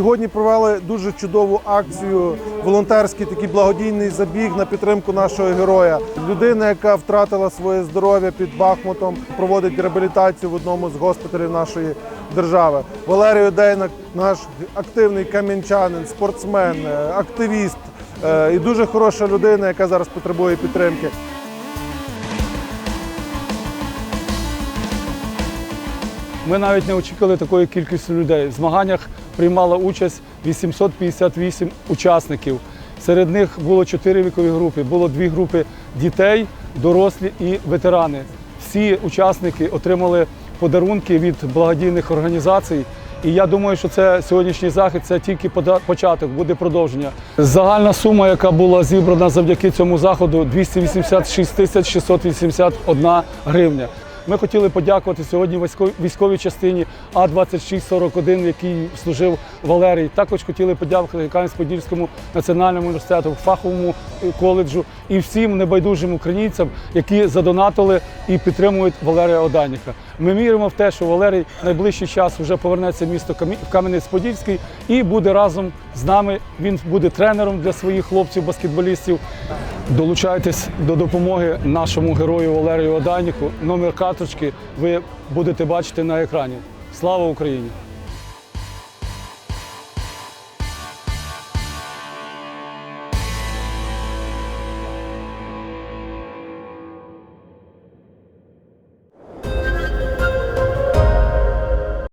Сьогодні провели дуже чудову акцію, волонтерський такий благодійний забіг на підтримку нашого героя. Людина, яка втратила своє здоров'я під Бахмутом, проводить реабілітацію в одному з госпіталів нашої держави. Валерій Одейнак, наш активний кам'янчанин, спортсмен, е, активіст е, і дуже хороша людина, яка зараз потребує підтримки. Ми навіть не очікували такої кількості людей. В змаганнях приймало участь 858 учасників. Серед них було чотири вікові групи. Було дві групи дітей, дорослі і ветерани. Всі учасники отримали подарунки від благодійних організацій. І я думаю, що це сьогоднішній захід це тільки початок, буде продовження. Загальна сума, яка була зібрана завдяки цьому заходу, 286 тисяч 681 гривня. Ми хотіли подякувати сьогодні військовій- частині А-2641, в якій служив Валерій. Також хотіли подякувати Кам'янець-Подільському національному університету, фаховому коледжу і всім небайдужим українцям, які задонатили і підтримують Валерія Оданіка. Ми віримо в те, що Валерій найближчий час вже повернеться в місто Кам'янець-Подільський і буде разом з нами. Він буде тренером для своїх хлопців, баскетболістів. Долучайтесь до допомоги нашому герою Валерію Оданіку. Номер карточки ви будете бачити на екрані. Слава Україні!